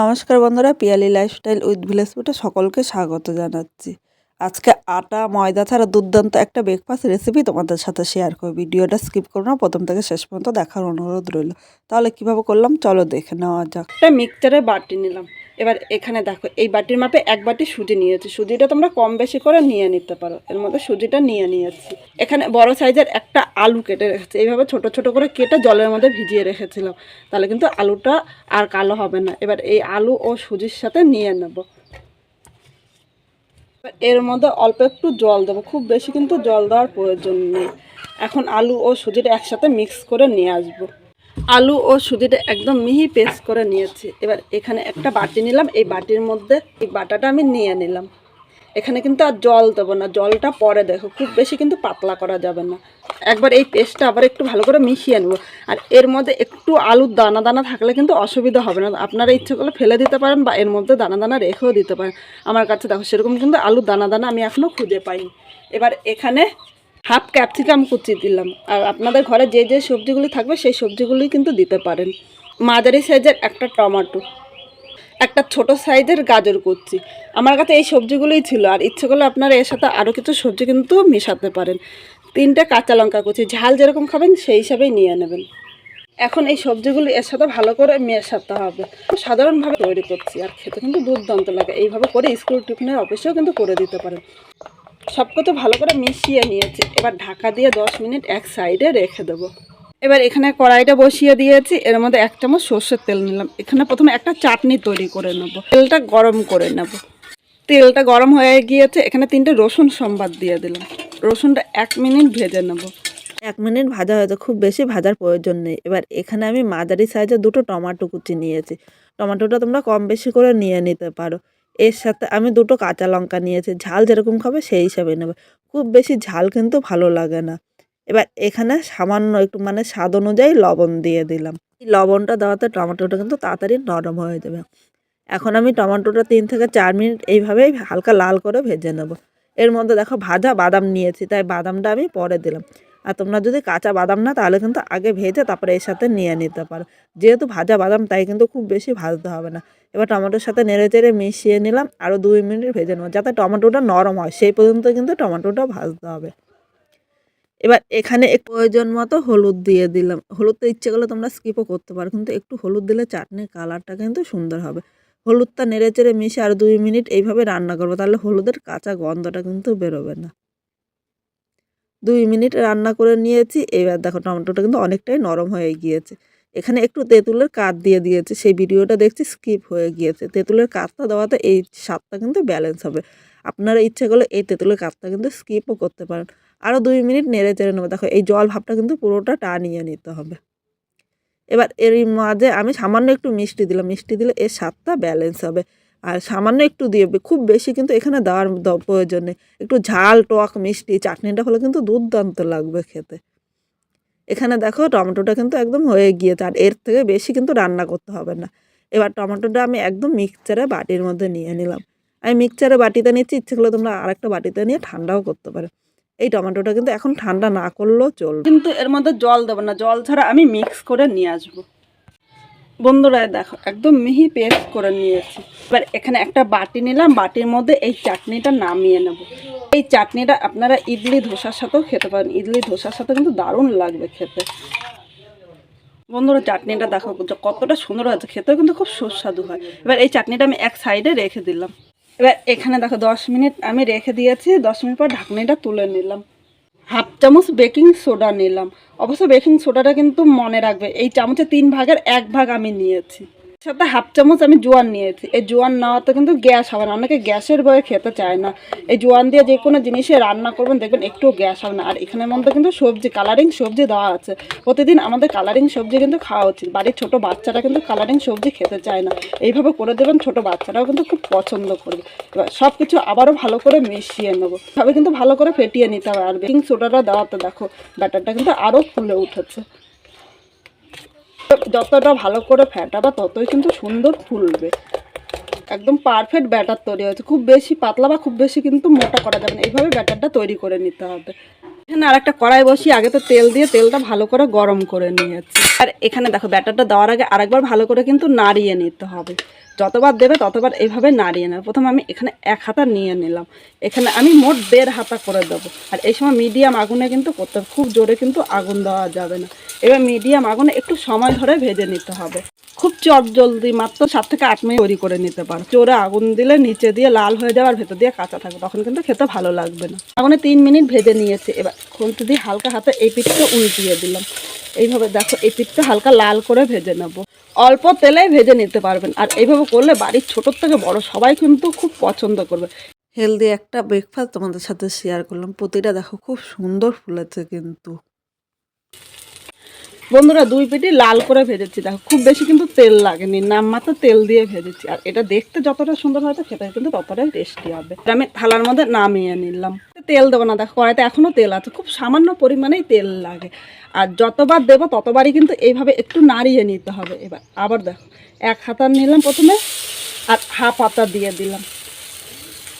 নমস্কার বন্ধুরা, Piyali lifestyle with village ফুটে সকলকে স্বাগত জানাচ্ছি। আজকে আটা, ময়দা ছাড়া দুর্দান্ত একটা ব্রেকফাস্ট রেসিপি তোমাদের সাথে শেয়ার করব। ভিডিওটা স্কিপ করো না, প্রথম থেকে শেষ পর্যন্ত দেখার অনুরোধ রইল। তাহলে কীভাবে করলাম? চলো দেখে নেওয়া যাক। একটা মিক্সচারে বাটি নিলাম। এবার এখানে দেখো, এই বাটির মাপে এক বাটি সুজি নিয়েছি। সুজিটা তোমরা কম বেশি করে নিয়ে নিতে পারো। এর মধ্যে সুজিটা নিয়ে নিয়েছি। এখানে বড় সাইজের একটা আলু কেটে রেখেছি। এইভাবে ছোট ছোট করে কেটে জলের মধ্যে ভিজিয়ে রেখেছিলাম। তাহলে কিন্তু আলুটা আর কালো হবে না। এবার এই আলু ও সুজির সাথে নিয়ে নেব। এর মধ্যে অল্প একটু জল দেবো। খুব বেশি কিন্তু জল দেওয়ার প্রয়োজন নেই। এখন আলু ও সুজিটা একসাথে মিক্স করে নিয়ে আসব। আলু ও সুজিটা একদম মিহি পেস্ট করে নিয়েছি। এবার এখানে একটা বাটি নিলাম। এই বাটির মধ্যে এই বাটাটা আমি নিয়ে নিলাম। এখানে কিন্তু আর জল দেবো না। জলটা পরে দেখো, খুব বেশি কিন্তু পাতলা করা যাবে না। একবার এই পেস্টটা আবার একটু ভালো করে মিশিয়ে নেব। আর এর মধ্যে একটু আলুর দানা দানা থাকলে কিন্তু অসুবিধা হবে না। আপনারা ইচ্ছে করলে ফেলে দিতে পারেন বা এর মধ্যে দানা দানা রেখেও দিতে পারেন। আমার কাছে দেখো, সেরকম কিন্তু আলুর দানা দানা আমি এখনও খুঁজে পাইনি। এবার এখানে হাফ ক্যাপসিকাম কুচি দিলাম। আর আপনাদের ঘরে যে যে সবজিগুলি থাকবে, সেই সবজিগুলি কিন্তু দিতে পারেন। মাঝারি সাইজের একটা টমেটো, একটা ছোট সাইজের গাজর কুচি। আমার কাছে এই সবজিগুলোই ছিল। আর ইচ্ছে করলে আপনারা এর সাথে আরও কিছু সবজি কিন্তু মেশাতে পারেন। তিনটে কাঁচা লঙ্কা কুচি, ঝাল যেরকম খাবেন, সেই হিসাবেই নিয়ে নেবেন। এখন এই সবজিগুলি এর সাথে ভালো করে মেশাতে হবে। সাধারণভাবে তৈরি করছি, আর খেতে কিন্তু দুর্দান্ত লাগে। এইভাবে করে স্কুল টিফিনের অফিসেও কিন্তু করে দিতে পারেন। সব কিছু ভালো করে মিশিয়ে নিয়েছি। এবার ঢাকা দিয়ে দশ মিনিট এক সাইডে রেখে দেবো। এবার এখানে কড়াইটা বসিয়ে দিয়েছি। এর মধ্যে এক চামচ সর্ষের তেল নিলাম। এখানে প্রথমে একটা চাটনি তৈরি করে নেব। তেলটা গরম করে নেব। তেলটা গরম হয়ে গিয়েছে। এখানে তিনটে রসুন সম্বাদ দিয়ে দিলাম। রসুনটা এক মিনিট ভেজে নেব। এক মিনিট ভাজা হয়েছে। খুব বেশি ভাজার প্রয়োজন নেই। এবার এখানে আমি মাঝারি সাইজের দুটো টমেটো কুচি নিয়েছি। টমেটোটা তোমরা কম বেশি করে নিয়ে নিতে পারো। এর সাথে আমি দুটো কাঁচা লঙ্কা নিয়েছি, ঝাল যেরকম খাবে সেই হিসাবে নেবে। খুব বেশি ঝাল কিন্তু ভালো লাগে না। এবার এখানে সামান্য একটু মানে স্বাদ অনুযায়ী লবণ দিয়ে দিলাম। এই লবণটা দেওয়াতে টমেটোটা কিন্তু তাড়াতাড়ি নরম হয়ে যাবে। এখন আমি টমেটোটা তিন থেকে চার মিনিট এইভাবেই হালকা লাল করে ভেজে নেব। এর মধ্যে দেখো ভাজা বাদাম নিয়েছি, তাই বাদামটা আমি পরে দিলাম। আর তোমরা যদি কাঁচা বাদাম না তাহলে কিন্তু আগে ভেজে তারপরে এর সাথে নিয়ে নিতে পারো। যেহেতু ভাজা বাদাম, তাই কিন্তু খুব বেশি ভাজতে হবে না। এবার টমেটোর সাথে নেড়ে চেড়ে মিশিয়ে নিলাম আরও দুই মিনিট ভেজে নেব যাতে টমেটোটা নরম হয়। সেই পর্যন্ত কিন্তু টমেটোটা ভাজতে হবে। এবার এখানে প্রয়োজন মতো হলুদ দিয়ে দিলাম। হলুদটা ইচ্ছে করলে তোমরা স্কিপও করতে পারো, কিন্তু একটু হলুদ দিলে চাটনির কালারটা কিন্তু সুন্দর হবে। হলুদটা নেড়ে চেড়ে মিশে আর দুই মিনিট এইভাবে রান্না করব, তাহলে হলুদের কাঁচা গন্ধটা কিন্তু বেরোবে না। দুই মিনিট রান্না করে নিয়েছি। এবার দেখো টমেটোটা কিন্তু অনেকটাই নরম হয়ে গিয়েছে। এখানে একটু তেঁতুলের কাঠ দিয়ে দিয়েছে। সেই ভিডিওটা দেখছি স্কিপ হয়ে গিয়েছে। তেঁতুলের কাঠটা দেওয়াতে এই স্বাদটা কিন্তু ব্যালেন্স হবে। আপনারা ইচ্ছে করলে এই তেঁতুলের কাঠটা কিন্তু স্কিপও করতে পারেন। আরও দুই মিনিট নেড়ে চেড়ে নেব। দেখো এই জল ভাবটা কিন্তু পুরোটা টানিয়ে নিতে হবে। এবার এর মাঝে আমি সামান্য একটু মিষ্টি দিলাম। মিষ্টি দিলে এর স্বাদটা ব্যালেন্স হবে। আর সামান্য একটু দিয়ে খুব বেশি কিন্তু এখানে দেওয়ার প্রয়োজন নেই। একটু ঝাল, টক, মিষ্টি, চাটনিটা হলে কিন্তু দুর্দান্ত লাগবে খেতে। এখানে দেখো টমেটোটা কিন্তু একদম হয়ে গিয়েছে আর এর থেকে বেশি কিন্তু রান্না করতে হবে না। এবার টমেটোটা আমি একদম মিক্সচারে বাটির মধ্যে নিয়ে নিলাম। আমি মিক্সচারে বাটিতে নিচ্ছি, ইচ্ছে করলে তোমরা আরেকটা বাটিতে নিয়ে ঠান্ডাও করতে পারো। এই টমেটোটা কিন্তু এখন ঠান্ডা না করলেও চলবে। কিন্তু এর মধ্যে জল দেবো না, জল ছাড়া আমি মিক্স করে নিয়ে আসব। বন্ধুরা, দেখো, একদম মিহি পেস্ট করে নিয়েছি। এবার এখানে একটা বাটি নিলাম, বাটির মধ্যে এই চাটনিটা নামিয়ে নেব। এই চাটনিটা আপনারা ইডলি ধোসার সাথেও খেতে পারেন। ইডলি ধোসার সাথে কিন্তু দারুণ লাগবে খেতে। বন্ধুরা, চাটনিটা দেখো কতটা সুন্দর হয়েছে। খেতেও কিন্তু খুব সুস্বাদু হয়। এবার এই চাটনিটা আমি এক সাইডে রেখে দিলাম। এবার এখানে দেখো, দশ মিনিট আমি রেখে দিয়েছি। দশ মিনিট পর ঢাকনিটা তুলে নিলাম। হাফ চামচ বেকিং সোডা নিলাম। অবশ্য বেকিং সোডাটা কিন্তু মনে রাখবে, এই চামচে তিন ভাগের এক ভাগ আমি নিয়েছি। সাথে হাফ চামচ আমি জোয়ান নিয়েছি। এই জোয়ান নেওয়াতে কিন্তু গ্যাস হবে না। অনেকে গ্যাসের ভয়ে খেতে চায় না। এই জোয়ান দিয়ে যে কোনো জিনিসে রান্না করবেন, দেখবেন একটু গ্যাস হবে না। আর এখানের মধ্যে কিন্তু সবজি কালারিং সবজি দেওয়া আছে। প্রতিদিন আমাদের কালারিং সবজি কিন্তু খাওয়া উচিত। বাড়ির ছোট বাচ্চারা কিন্তু কালারিং সবজি খেতে চায় না। এইভাবে করে দেবেন, ছোট বাচ্চারাও কিন্তু খুব পছন্দ করবে। এবার সব কিছু আবারও ভালো করে মিশিয়ে নেব। তবে কিন্তু ভালো করে ফেটিয়ে নিতে হবে। আর বেকিং সোডাটা দেওয়াতে দেখো, ব্যাটারটা কিন্তু আরও ফুলে উঠেছে। যতটা ভালো করে ফেটাবা ততই কিন্তু সুন্দর ফুলবে। একদম পারফেক্ট ব্যাটার তৈরি হয়েছে। খুব বেশি পাতলা বা খুব বেশি কিন্তু মোটা করা যাবে না। এইভাবে ব্যাটারটা তৈরি করে নিতে হবে। এখানে আর একটা কড়াই বসি আগে তো তেল দিয়ে তেলটা ভালো করে গরম করে নিয়েছি। আর এখানে দেখো ব্যাটারটা দেওয়ার আগে আরেকবার ভালো করে কিন্তু নাড়িয়ে নিতে হবে। যতবার দেবে, ততবার এইভাবে নাড়িয়ে নেবে। প্রথমে আমি এখানে এক হাতা নিয়ে নিলাম। এখানে আমি মোট দেড় হাতা করে দেবো। আর এই সময় মিডিয়াম আগুনে কিন্তু করতে খুব জোরে কিন্তু আগুন দেওয়া যাবে না। এবার মিডিয়াম আগুনে একটু সময় ধরে ভেজে নিতে হবে। খুব চট জলদি, মাত্র সাত থেকে আট মিনিট তৈরি করে নিতে পারো। জোরে আগুন দিলে নিচে দিয়ে লাল হয়ে যাবে আর ভেতর দিয়ে কাঁচা থাকবে। তখন কিন্তু খেতে ভালো লাগবে না। আগুনে তিন মিনিট ভেজে নিয়েছে। এবার খুলতে দিয়ে হালকা হাতে এই পিঠটা উল্টিয়ে দিলাম। এইভাবে দেখো, এই পিঠটা হালকা লাল করে ভেজে নেব। অল্প তেলে ভেজে নিতে পারবেন। আর এইভাবে করলে বাড়ির ছোটোর থেকে বড় সবাই কিন্তু খুব পছন্দ করবে। হেলদি একটা ব্রেকফাস্ট তোমাদের সাথে শেয়ার করলাম। প্রতিটা দেখো, খুব সুন্দর ফুলেছে কিন্তু। বন্ধুরা, দুই পেটি লাল করে ভেজেছি। দেখো, খুব বেশি কিন্তু তেল লাগেনি নাম মাত্র তেল দিয়ে ভেজেছি। আর এটা দেখতে যতটা সুন্দর হয়তো খেতে কিন্তু ততটাই টেস্টি হবে। আমি থালার মধ্যে নামিয়ে নিলাম। তেল দেবো না, দেখো, কড়াইতে এখনও তেল আছে। খুব সামান্য পরিমাণেই তেল লাগে। আর যতবার দেবো, ততবারই কিন্তু এইভাবে একটু নাড়িয়ে নিতে হবে। এবার আবার দেখো, এক হাতা নিলাম প্রথমে, আর হাফ হাতা দিয়ে দিলাম।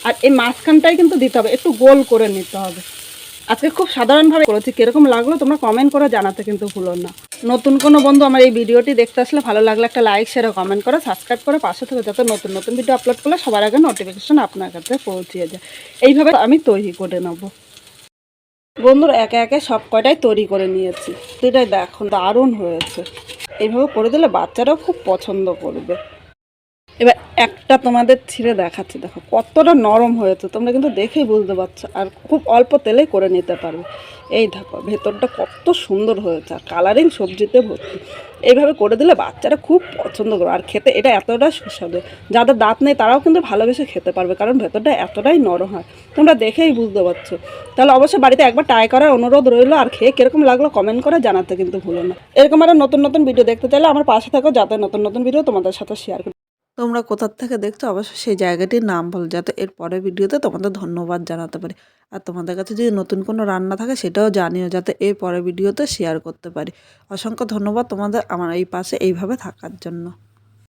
আর এই মাঝখানটাই কিন্তু দিতে হবে, একটু গোল করে নিতে হবে। আজকে খুব সাধারণভাবে করেছি, কীরকম লাগল তোমরা কমেন্ট করে জানাতে কিন্তু ভুলো না। নতুন কোনো বন্ধু আমার এই ভিডিওটি দেখতে আসলে ভালো লাগলে একটা লাইক শেয়ার কমেন্ট করো সাবস্ক্রাইব করে, পাশে থেকে যাতে নতুন নতুন ভিডিও আপলোড করলে সবার আগে নোটিফিকেশন আপনার কাছে পৌঁছিয়ে যায়। এইভাবে আমি তৈরি করে নেব। বন্ধুরা একে একে সব কয়টাই তৈরি করে নিয়েছি। এটাই দেখো, দারুণ হয়েছে। এইভাবে করে দিলে বাচ্চারাও খুব পছন্দ করবে। এবার একটা তোমাদের ছিঁড়ে দেখাচ্ছি, দেখো, কতটা নরম হয়েছে, তোমরা কিন্তু দেখেই বুঝতে পারছ, আর খুব অল্প তেলেই করে নিতে পারবে। এই দেখো, ভেতরটা কত সুন্দর হয়েছে, আর কালারিং সবজিতে ভর্তি। এইভাবে করে দিলে বাচ্চারা খুব পছন্দ করবে, আর খেতে এটা এতটা সুস্বাদু। যাদের দাঁত নেই, তারাও কিন্তু ভালোবেসে খেতে পারবে, কারণ ভেতরটা এতটাই নরম হয়। তোমরা দেখেই বুঝতে পারছ। তাহলে অবশ্যই বাড়িতে একবার ট্রাই করার অনুরোধ রইল, আর খেয়ে কীরকম লাগল কমেন্ট করে জানাতে কিন্তু ভুলো না। এরকম আরও নতুন নতুন ভিডিও দেখতে চাইলে আমার পাশে থাকো, যাতে নতুন নতুন ভিডিও তোমাদের সাথে শেয়ার তোমরা কোথার থেকে দেখছ, অবশ্যই সেই জায়গাটির নাম বলো, যাতে এর পরের ভিডিওতে তোমাদের ধন্যবাদ জানাতে পারি। আর তোমাদের কাছে যদি নতুন কোনো রান্না থাকে, সেটাও জানিও, যাতে এর পরের ভিডিওতে শেয়ার করতে পারি। অসংখ্য ধন্যবাদ তোমাদের আমার এই পাশে এইভাবে থাকার জন্য।